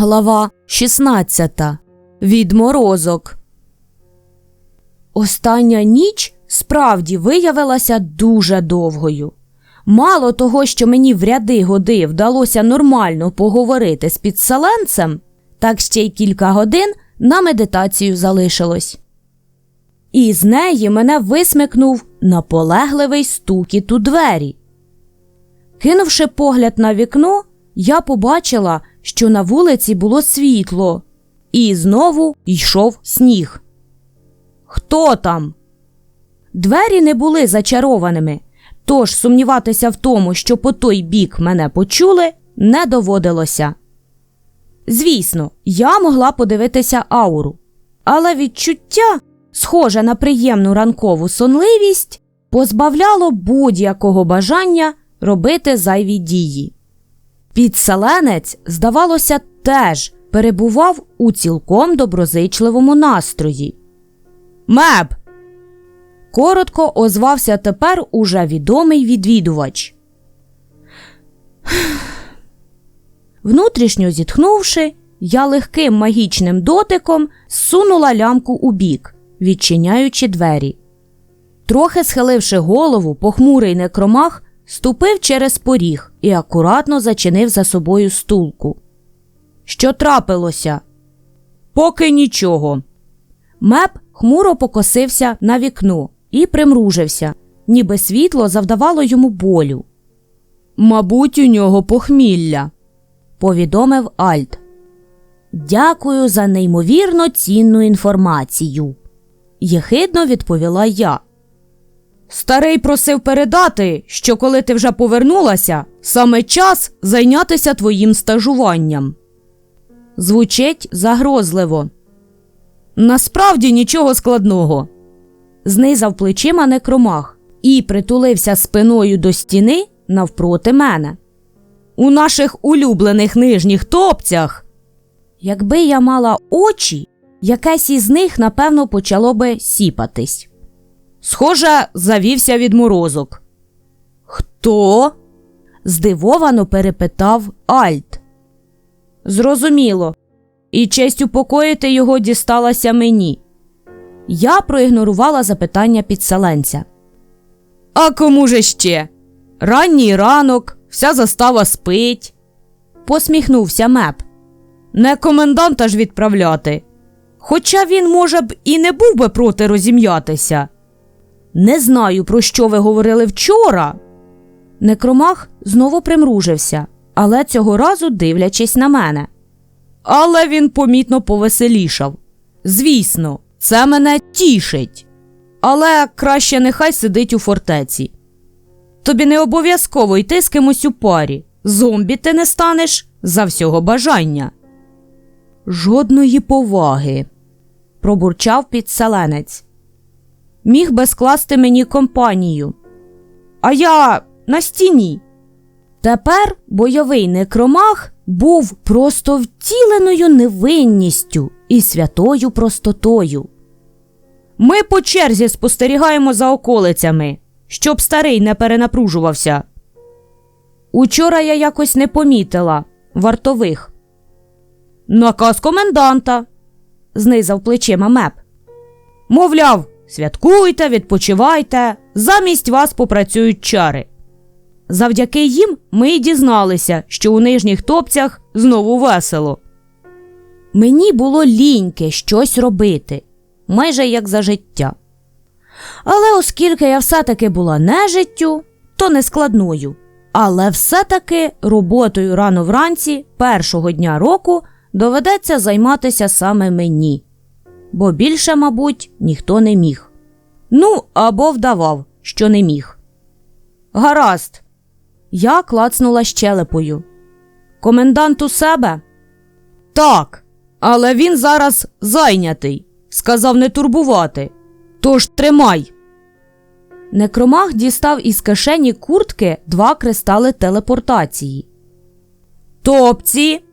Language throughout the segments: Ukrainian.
Глава 16. Відморозок. Остання ніч справді виявилася дуже довгою. Мало того, що мені в ряди годи вдалося нормально поговорити з підселенцем, так ще й кілька годин на медитацію залишилось. І з неї мене висмикнув наполегливий стукіт у двері. Кинувши погляд на вікно, я побачила, що на вулиці було світло, і знову йшов сніг. Хто там? Двері не були зачарованими, тож сумніватися в тому, що по той бік мене почули, не доводилося. Звісно, я могла подивитися ауру, але відчуття, схоже на приємну ранкову сонливість, позбавляло будь-якого бажання робити зайві дії. Підселенець, здавалося, теж перебував у цілком доброзичливому настрої. Меб. Коротко озвався тепер уже відомий відвідувач. Внутрішньо зітхнувши, я легким магічним дотиком зсунула лямку у бік, відчиняючи двері. Трохи схиливши голову, похмурий некромах ступив через поріг і акуратно зачинив за собою стулку. Що трапилося? Поки нічого. Меп хмуро покосився на вікно і примружився, ніби світло завдавало йому болю. Мабуть, у нього похмілля, повідомив Альт. Дякую за неймовірно цінну інформацію. Єхидно відповіла я. Старий просив передати, що коли ти вже повернулася, саме час зайнятися твоїм стажуванням. Звучить загрозливо. Насправді нічого складного. Знизав плечима некромах і притулився спиною до стіни навпроти мене. У наших улюблених нижніх топцях. Якби я мала очі, якесь із них, напевно, почало би сіпатись. Схоже, завівся відморозок. Хто? здивовано перепитав Альт. Зрозуміло, і честь упокоїти його дісталася мені. Я проігнорувала запитання підселенця. А кому же ще? Ранній ранок, вся застава спить. Посміхнувся меп. Не коменданта ж відправляти. Хоча він, може б, і не був би проти розім'ятися. Не знаю, про що ви говорили вчора. Некромах знову примружився, але цього разу дивлячись на мене. Але він помітно повеселішав. Звісно, це мене тішить. Але краще нехай сидить у фортеці. Тобі не обов'язково йти з кимось у парі. Зомбі ти не станеш за всього бажання. Жодної поваги, пробурчав підселенець. Міг би скласти мені компанію. А я на стіні. Тепер бойовий некромах був просто втіленою невинністю і святою простотою. Ми по черзі спостерігаємо за околицями, щоб старий не перенапружувався. Учора я якось не помітила вартових. Наказ коменданта, знизав плечима меп. Мовляв, святкуйте, відпочивайте, замість вас попрацюють чари. Завдяки їм ми й дізналися, що у нижніх топцях знову весело. Мені було ліньки щось робити, майже як за життя. Але оскільки я все-таки була не життю, то не складною. Але все-таки роботою рано вранці першого дня року доведеться займатися саме мені, бо більше, мабуть, ніхто не міг. Ну або вдавав, що не міг. Гаразд. Я клацнула щелепою. Комендант у себе? Так, але він зараз зайнятий. Сказав не турбувати. Тож тримай. Некромах дістав із кишені куртки два кристали телепортації. Топці,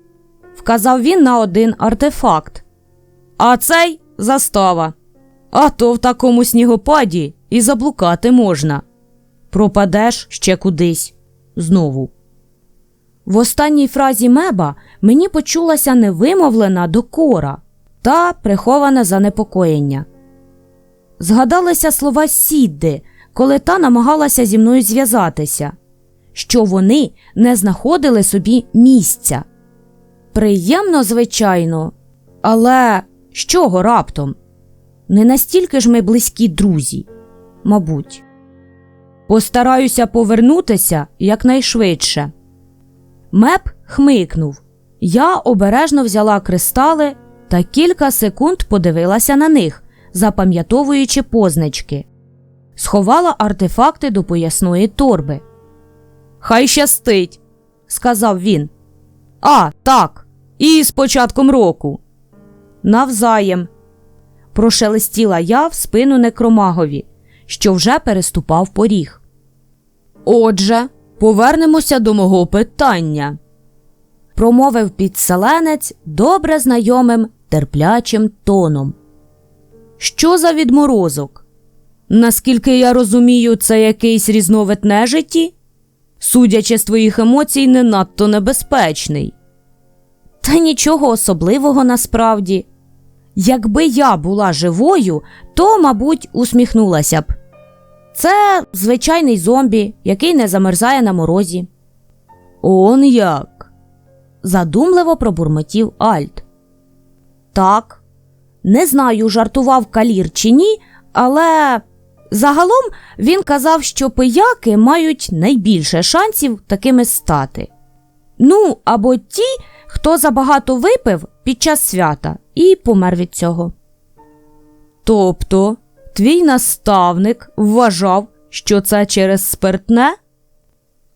вказав він на один артефакт. А цей застава. А то в такому снігопаді і заблукати можна. Пропадеш ще кудись знову. В останній фразі меба мені почулася невимовлена докора та приховане занепокоєння. Згадалися слова Сідди, коли та намагалася зі мною зв'язатися, що вони не знаходили собі місця. Приємно, звичайно, але з чого раптом? Не настільки ж ми близькі друзі, мабуть. Постараюся повернутися якнайшвидше. Меп хмикнув. Я обережно взяла кристали та кілька секунд подивилася на них, запам'ятовуючи позначки. Сховала артефакти до поясної торби. Хай щастить, сказав він. А, так, і з початком року. Навзаєм. Прошелестіла я в спину некромагові, що вже переступав поріг. Отже, повернемося до мого питання, промовив підселенець добре знайомим терплячим тоном. Що за відморозок? Наскільки я розумію, це якийсь різновид нежиті? Судячи з твоїх емоцій, не надто небезпечний. Та нічого особливого насправді. Якби я була живою, то, мабуть, усміхнулася б. Це звичайний зомбі, який не замерзає на морозі. Он як? задумливо пробурмотів Альт. Так, не знаю, жартував калір чи ні, але загалом він казав, що пияки мають найбільше шансів такими стати. Ну, або ті, хто забагато випив під час свята і помер від цього. Тобто, твій наставник вважав, що це через спиртне?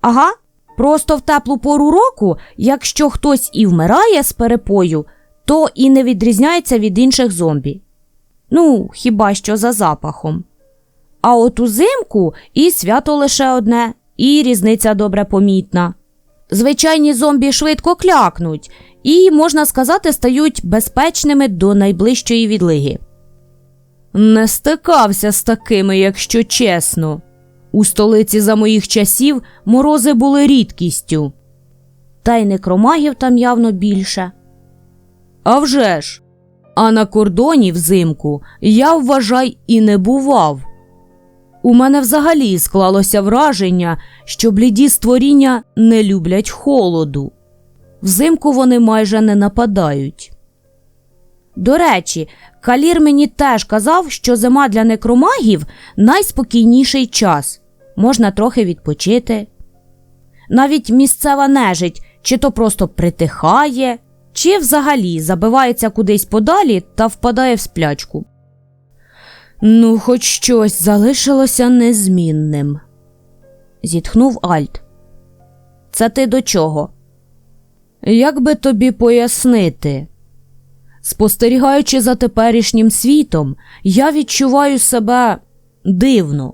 Ага, просто в теплу пору року, якщо хтось і вмирає з перепою, то і не відрізняється від інших зомбі. Ну, хіба що за запахом. А от узимку і свято лише одне, і різниця добре помітна. Звичайні зомбі швидко клякнуть і, можна сказати, стають безпечними до найближчої відлиги. Не стикався з такими, якщо чесно. У столиці за моїх часів морози були рідкістю. Та й некромагів там явно більше. А вже ж! А на кордоні взимку я, вважай, і не бував. У мене взагалі склалося враження, що бліді створіння не люблять холоду. Взимку вони майже не нападають. До речі, Калір мені теж казав, що зима для некромагів найспокійніший час можна трохи відпочити. Навіть місцева нежить чи то просто притихає, чи взагалі забивається кудись подалі та впадає в сплячку. Ну, хоч щось залишилося незмінним, зітхнув Альт. Це ти до чого? Як би тобі пояснити? Спостерігаючи за теперішнім світом, я відчуваю себе дивно.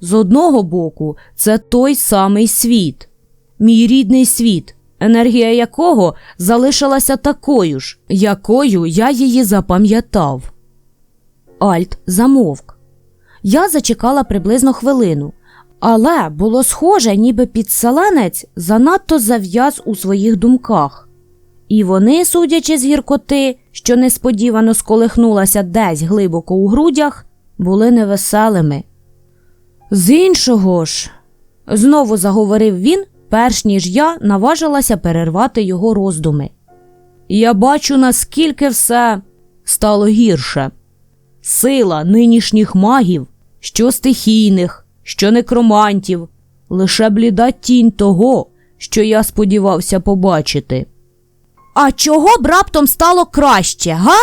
З одного боку, це той самий світ, мій рідний світ, енергія якого залишилася такою ж, якою я її запам'ятав. Альт замовк. Я зачекала приблизно хвилину, але було схоже, ніби підселенець занадто зав'яз у своїх думках. І вони, судячи з гіркоти, що несподівано сколихнулася десь глибоко у грудях, були невеселими. З іншого ж, знову заговорив він, перш ніж я наважилася перервати його роздуми. Я бачу, наскільки все стало гірше. Сила нинішніх магів, що стихійних, що некромантів, лише бліда тінь того, що я сподівався побачити. А чого б раптом стало краще, га?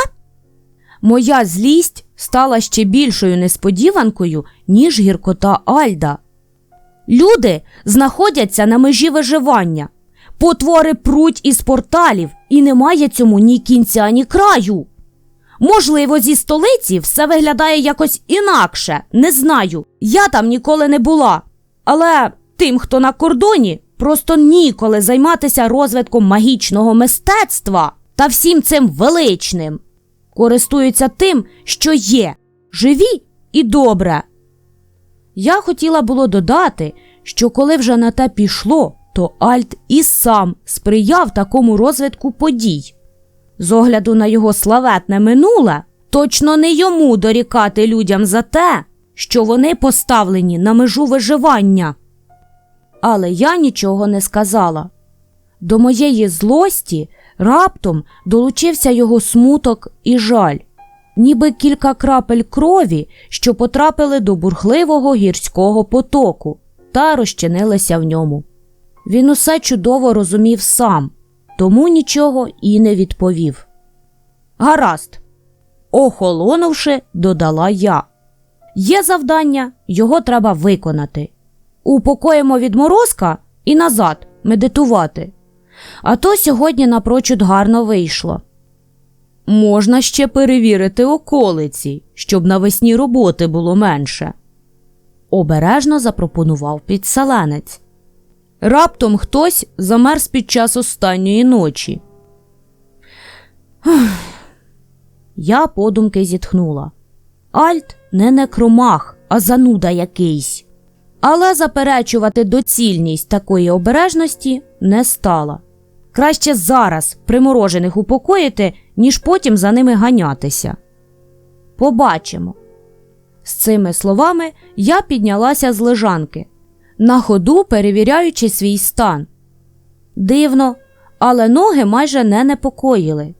Моя злість стала ще більшою несподіванкою, ніж гіркота Альда. Люди знаходяться на межі виживання. Потвори пруть із порталів, і немає цьому ні кінця, ні краю. Можливо, зі столиці все виглядає якось інакше, не знаю. Я там ніколи не була. Але тим, хто на кордоні, просто ніколи займатися розвитком магічного мистецтва та всім цим величним. Користуються тим, що є, живі і добре. Я хотіла було додати, що коли вже на те пішло, то Альт і сам сприяв такому розвитку подій. З огляду на його славетне минуле, точно не йому дорікати людям за те, що вони поставлені на межу виживання. Але я нічого не сказала. До моєї злості раптом долучився його смуток і жаль, ніби кілька крапель крові, що потрапили до бурхливого гірського потоку та розчинилися в ньому. Він усе чудово розумів сам, тому нічого і не відповів. Гаразд, охолонувши, додала я. Є завдання, його треба виконати. Упокоїмо відморозка і назад медитувати. А то сьогодні напрочуд гарно вийшло. Можна ще перевірити околиці, щоб навесні роботи було менше. Обережно запропонував підселенець. Раптом хтось замерз під час останньої ночі. Я подумки зітхнула. Альт не некромах, а зануда якийсь. Але заперечувати доцільність такої обережності не стала. Краще зараз приморожених упокоїти, ніж потім за ними ганятися. Побачимо. З цими словами я піднялася з лежанки, на ходу перевіряючи свій стан. Дивно, але ноги майже не непокоїли.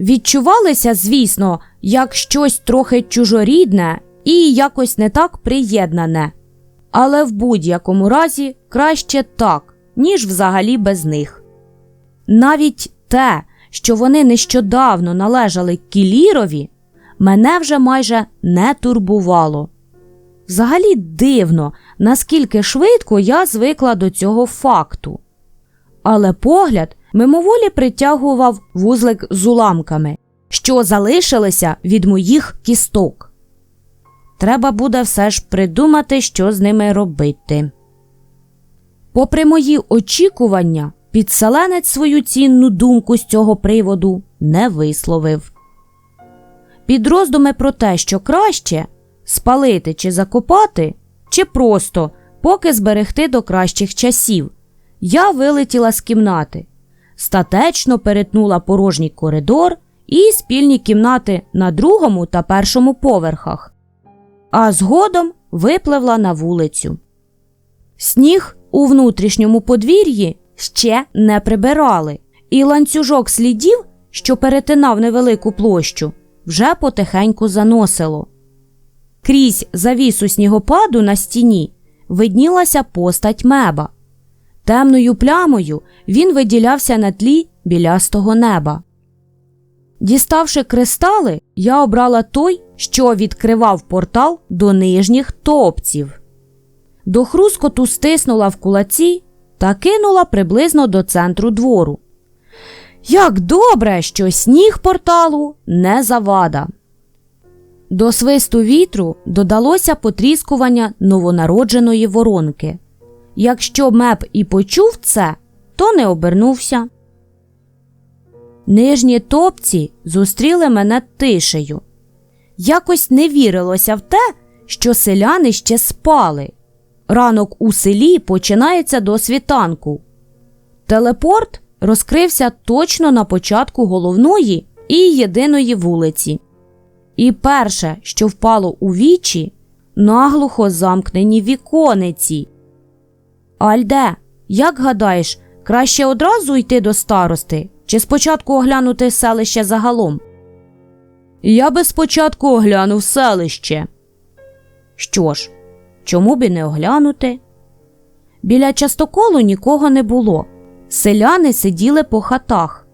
Відчувалися, звісно, як щось трохи чужорідне і якось не так приєднане, але в будь-якому разі краще так, ніж взагалі без них. Навіть те, що вони нещодавно належали Кілірові, мене вже майже не турбувало. Взагалі дивно, наскільки швидко я звикла до цього факту. Але погляд мимоволі притягував вузлик з уламками, що залишилися від моїх кісток. Треба буде все ж придумати, що з ними робити. Попри мої очікування, підселенець свою цінну думку з цього приводу не висловив. Під роздуми про те, що краще спалити чи закопати, чи просто поки зберегти до кращих часів, я вилетіла з кімнати, статечно перетнула порожній коридор і спільні кімнати на другому та першому поверхах, а згодом випливла на вулицю. Сніг у внутрішньому подвір'ї ще не прибирали, і ланцюжок слідів, що перетинав невелику площу, вже потихеньку заносило. Крізь завісу снігопаду на стіні виднілася постать меба. Темною плямою він виділявся на тлі білястого неба. Діставши кристали, я обрала той, що відкривав портал до нижніх топців. До хрускоту стиснула в кулаці та кинула приблизно до центру двору. Як добре, що сніг порталу не завада. До свисту вітру додалося потріскування новонародженої воронки. Якщо меп і почув це, то не обернувся. Нижні топці зустріли мене тишею. Якось не вірилося в те, що селяни ще спали. Ранок у селі починається до світанку. Телепорт розкрився точно на початку головної і єдиної вулиці. І перше, що впало у вічі, наглухо замкнені вікониці. Альде, як гадаєш, краще одразу йти до старости чи спочатку оглянути селище загалом? Я би спочатку оглянув селище. Що ж, чому б не оглянути? Біля частоколу нікого не було. Селяни сиділи по хатах,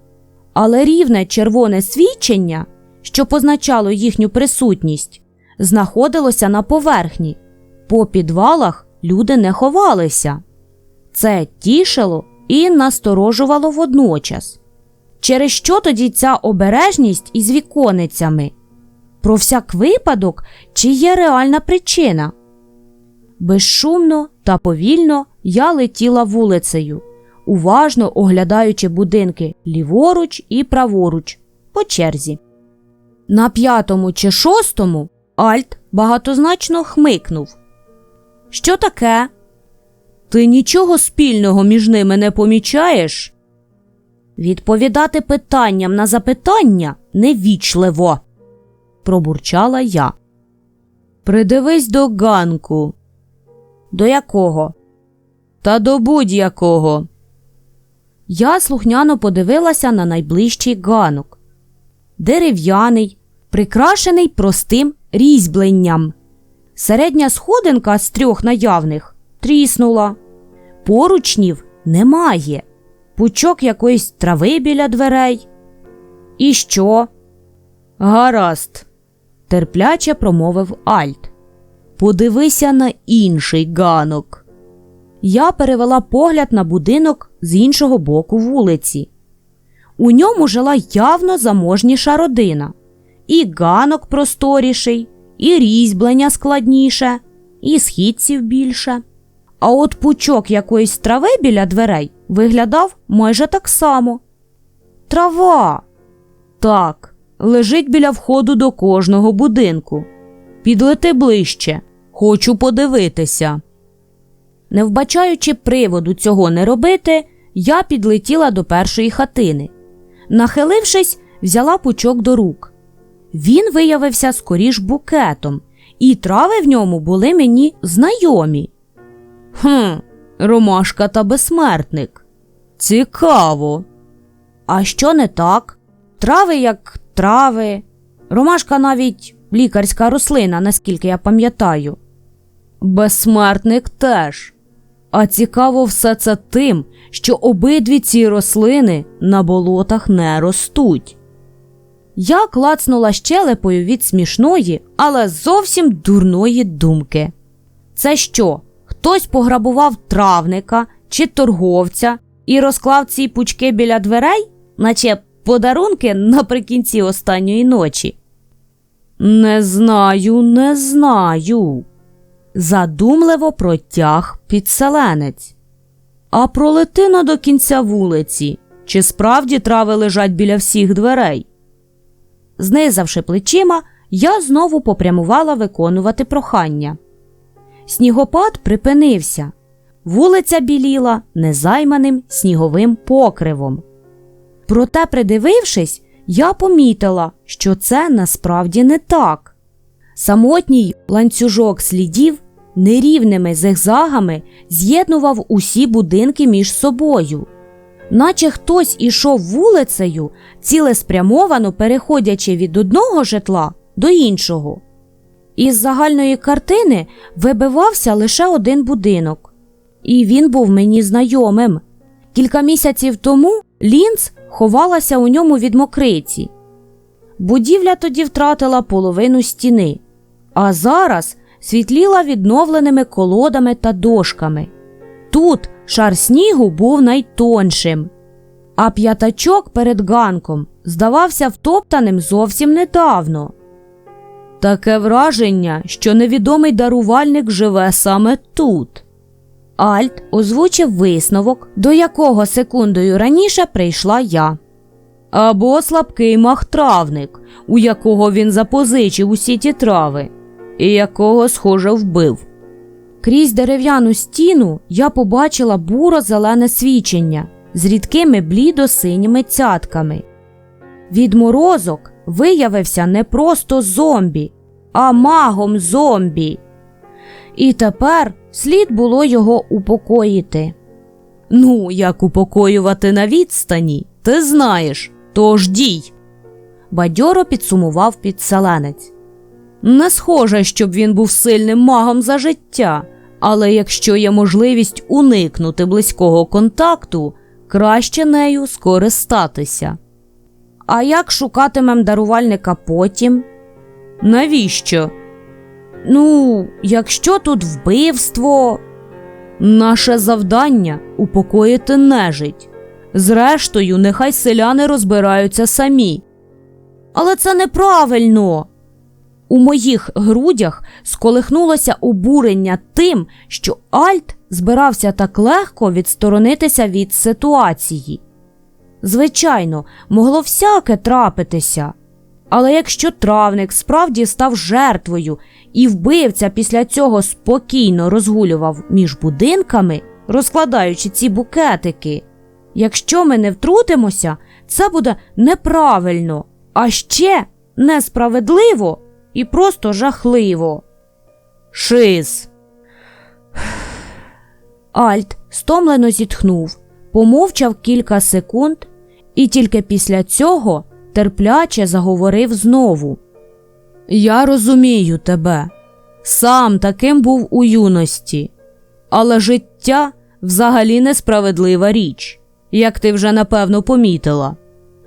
але рівне червоне свідчення, що позначало їхню присутність, знаходилося на поверхні. По підвалах люди не ховалися. Це тішило і насторожувало водночас. Через що тоді ця обережність із віконицями? Про всяк випадок, чи є реальна причина? Безшумно та повільно я летіла вулицею, уважно оглядаючи будинки ліворуч і праворуч по черзі. На п'ятому чи шостому Альт багатозначно хмикнув. Що таке? Ти нічого спільного між ними не помічаєш? Відповідати питанням на запитання невічливо, пробурчала я. Придивись до ганку. До якого? Та до будь-якого. Я слухняно подивилася на найближчий ганок. Дерев'яний, прикрашений простим різьбленням. Середня сходинка з трьох наявних тріснула. Поручнів немає. Пучок якоїсь трави біля дверей. І що? Гаразд, терпляче промовив Альт. Подивися на інший ганок. Я перевела погляд на будинок з іншого боку вулиці. У ньому жила явно заможніша родина. І ганок просторіший, і різьблення складніше, і східців більше. А от пучок якоїсь трави біля дверей виглядав майже так само. Трава. Так, лежить біля входу до кожного будинку. Підлети ближче, хочу подивитися. Не вбачаючи приводу цього не робити, я підлетіла до першої хатини. Нахилившись, взяла пучок до рук. Він виявився скоріш букетом, і трави в ньому були мені знайомі. Хм, ромашка та безсмертник. Цікаво. А що не так? Трави як трави. Ромашка навіть лікарська рослина, наскільки я пам'ятаю. Безсмертник теж. А цікаво все це тим, що обидві ці рослини на болотах не ростуть. Я клацнула щелепою від смішної, але зовсім дурної думки. Це що? Хтось пограбував травника чи торговця і розклав ці пучки біля дверей, наче подарунки наприкінці останньої ночі. Не знаю, не знаю. Задумливо протяг підселенець. А пролетино до кінця вулиці. Чи справді трави лежать біля всіх дверей? Знизавши плечима, я знову попрямувала виконувати прохання. Снігопад припинився. Вулиця біліла незайманим сніговим покривом. Проте, придивившись, я помітила, що це насправді не так. Самотній ланцюжок слідів нерівними зигзагами з'єднував усі будинки між собою, наче хтось ішов вулицею, цілеспрямовано переходячи від одного житла до іншого. Із загальної картини вибивався лише один будинок, і він був мені знайомим. Кілька місяців тому Лінц ховалася у ньому від мокриці. Будівля тоді втратила половину стіни, а зараз світліла відновленими колодами та дошками. Тут шар снігу був найтоншим, а п'ятачок перед ганком здавався втоптаним зовсім недавно. Таке враження, що невідомий дарувальник живе саме тут. Альт озвучив висновок, до якого секундою раніше прийшла я. Або слабкий махтравник, у якого він запозичив усі ті трави, і якого, схоже, вбив. Крізь дерев'яну стіну я побачила буро-зелене свічення з рідкими блідо-синіми цятками. Відморозок виявився не просто зомбі, а магом зомбі. І тепер слід було його упокоїти. Ну, як упокоювати на відстані, ти знаєш, тож дій. Бадьоро підсумував підселенець. Не схоже, щоб він був сильним магом за життя, але якщо є можливість уникнути близького контакту, краще нею скористатися. А як шукатимем дарувальника потім? Навіщо? Ну, якщо тут вбивство, наше завдання упокоїти нежить. Зрештою, нехай селяни розбираються самі. Але це неправильно. У моїх грудях сколихнулося обурення тим, що Альт збирався так легко відсторонитися від ситуації. Звичайно, могло всяке трапитися. Але якщо травник справді став жертвою і вбивця після цього спокійно розгулював між будинками, розкладаючи ці букетики. Якщо ми не втрутимося, це буде неправильно, а ще несправедливо і просто жахливо. Шиз. Альт стомлено зітхнув, помовчав кілька секунд і тільки після цього терпляче заговорив знову. Я розумію тебе. Сам таким був у юності, але життя взагалі несправедлива річ, як ти вже напевно помітила.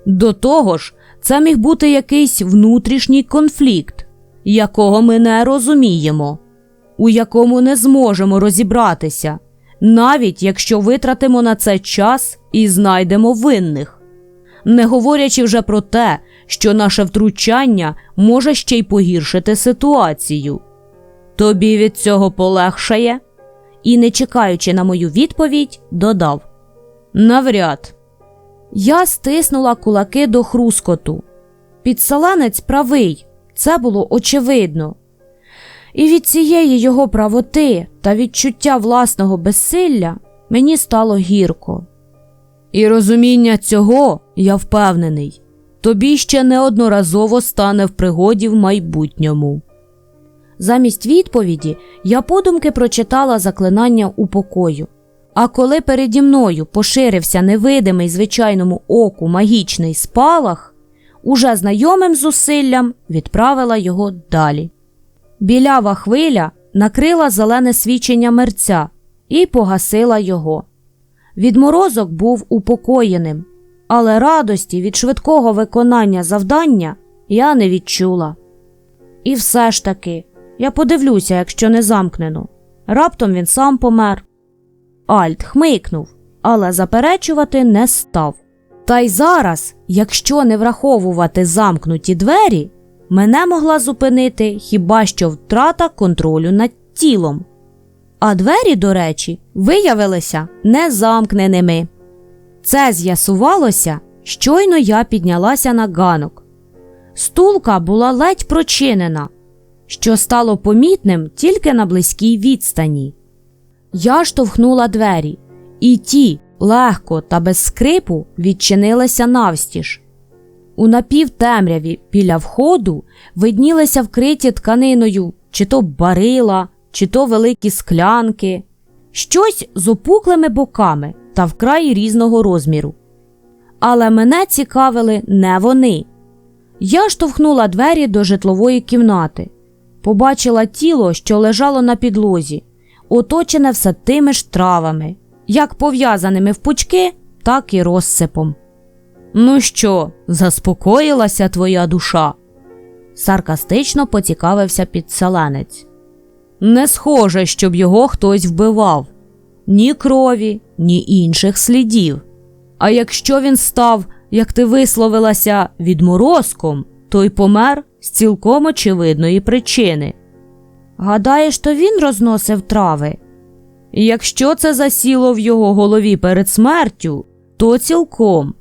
До того ж, це міг бути якийсь внутрішній конфлікт, якого ми не розуміємо, у якому не зможемо розібратися, навіть якщо витратимо на це час і знайдемо винних, не говорячи вже про те, що наше втручання може ще й погіршити ситуацію. Тобі від цього полегшає? І, не чекаючи на мою відповідь, додав Навряд. Я стиснула кулаки до хрускоту. Підселенець правий, це було очевидно. І від цієї його правоти та відчуття власного безсилля мені стало гірко. І розуміння цього, я впевнений, тобі ще неодноразово стане в пригоді в майбутньому. Замість відповіді я подумки прочитала заклинання упокою. А коли переді мною поширився невидимий звичайному оку магічний спалах, уже знайомим зусиллям відправила його далі. Білява хвиля накрила зелене свічення мерця і погасила його. Відморозок був упокоєним, але радості від швидкого виконання завдання я не відчула. І все ж таки, я подивлюся, якщо не замкнено. Раптом він сам помер. Альт хмикнув, але заперечувати не став. Та й зараз, якщо не враховувати замкнуті двері, мене могла зупинити хіба що втрата контролю над тілом. А двері, до речі, виявилися незамкненими. Це з'ясувалося, щойно я піднялася на ганок. Стулка була ледь прочинена, що стало помітним тільки на близькій відстані. Я штовхнула двері, і ті легко та без скрипу відчинилися навстіж. У напівтемряві біля входу виднілися вкриті тканиною чи то барила, чи то великі склянки, щось з опуклими боками та вкрай різного розміру. Але мене цікавили не вони. Я штовхнула двері до житлової кімнати, побачила тіло, що лежало на підлозі, оточене все тими ж травами, як пов'язаними в пучки, так і розсипом. Ну що, заспокоїлася твоя душа? саркастично поцікавився підселенець. Не схоже, щоб його хтось вбивав ні крові, ні інших слідів. А якщо він став, як ти висловилася, відморозком, то й помер з цілком очевидної причини. Гадаєш, то він розносив трави? Якщо це засіло в його голові перед смертю, то цілком.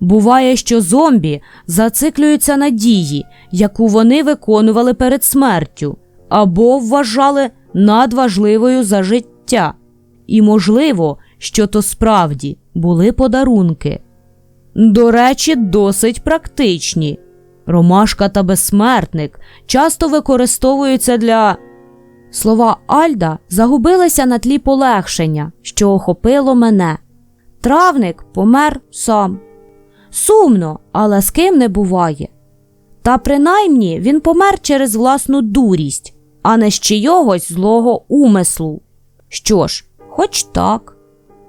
Буває, що зомбі зациклюються на дії, яку вони виконували перед смертю, або вважали надважливою за життя, і можливо, що то справді були подарунки. До речі, досить практичні. Ромашка та безсмертник часто використовуються для. Слова Альда загубилися на тлі полегшення, що охопило мене. Травник помер сам. Сумно, але з ким не буває. Та принаймні він помер через власну дурість, а не з чийогось злого умислу. Що ж, хоч так.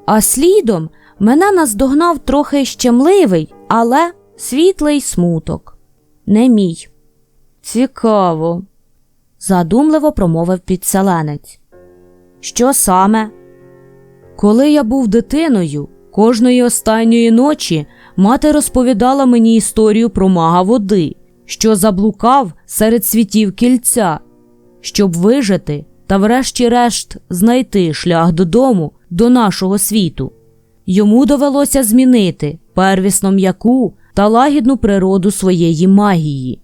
А слідом мене наздогнав трохи щемливий, але світлий смуток. Не мій. Цікаво, задумливо промовив підселенець. Що саме? Коли я був дитиною, кожної останньої ночі мати розповідала мені історію про мага води, що заблукав серед світів кільця, щоб вижити та, врешті-решт, знайти шлях додому до нашого світу. Йому довелося змінити первісно м'яку та лагідну природу своєї магії,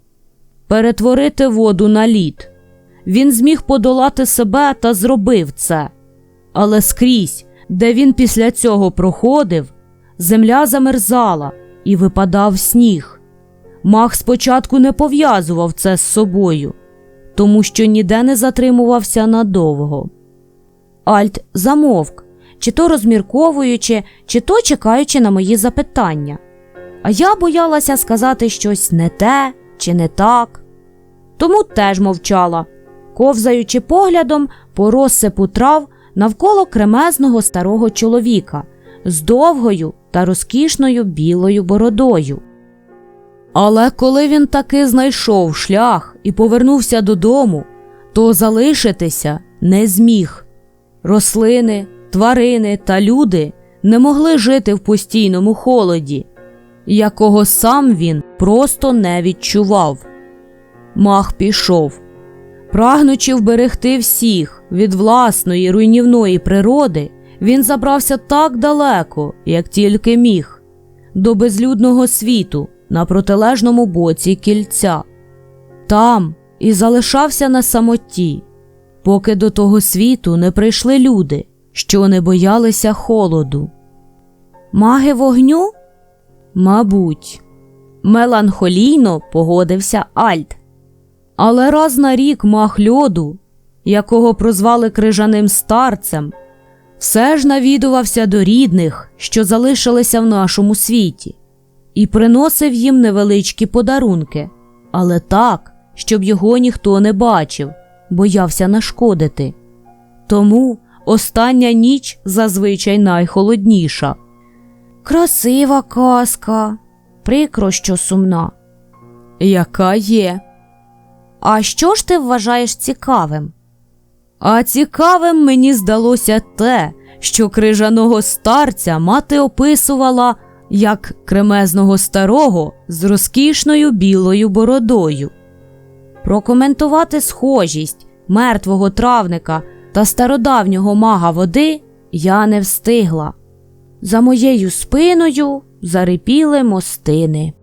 перетворити воду на лід. Він зміг подолати себе та зробив це, але скрізь, де він після цього проходив, земля замерзала і випадав сніг. Мах спочатку не пов'язував це з собою, тому що ніде не затримувався надовго. Альт замовк, чи то розмірковуючи, чи то чекаючи на мої запитання. А я боялася сказати щось не те чи не так. Тому теж мовчала, ковзаючи поглядом по розсипу трав навколо кремезного старого чоловіка з довгою та розкішною білою бородою. Але коли він таки знайшов шлях і повернувся додому, то залишитися не зміг. Рослини, тварини та люди не могли жити в постійному холоді, якого сам він просто не відчував. Мах пішов, прагнучи вберегти всіх від власної руйнівної природи, він забрався так далеко, як тільки міг, до безлюдного світу на протилежному боці кільця. Там і залишався на самоті, поки до того світу не прийшли люди, що не боялися холоду. Маги вогню? Мабуть, меланхолійно погодився Альт. Але раз на рік мах льоду, якого прозвали крижаним старцем, все ж навідувався до рідних, що залишилися в нашому світі, і приносив їм невеличкі подарунки, але так, щоб його ніхто не бачив, боявся нашкодити. Тому остання ніч зазвичай найхолодніша. Красива казка, прикро, що сумна. Яка є? А що ж ти вважаєш цікавим? А цікавим мені здалося те, що крижаного старця мати описувала як кремезного старого з розкішною білою бородою. Прокоментувати схожість мертвого травника та стародавнього мага води я не встигла. За моєю спиною зарипіли мостини.